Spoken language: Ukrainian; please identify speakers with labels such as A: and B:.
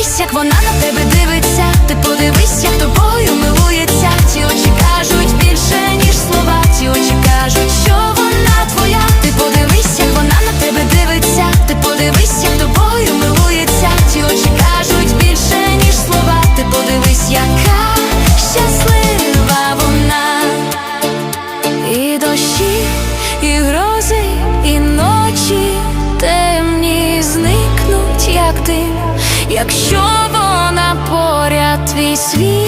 A: подивись, як вона на тебе дивиться. Ти подивись, як тобою милується. Ті очі кажуть більше, ніж слова. Ті очі кажуть, що вона твоя. Ти подивись, як вона на тебе дивиться. Ти подивись, як тобою милується. Ті очі кажуть більше, ніж слова. Ти подивись, яка щаслива вона. І дощі, і грози, якщо вона поряд твій світ.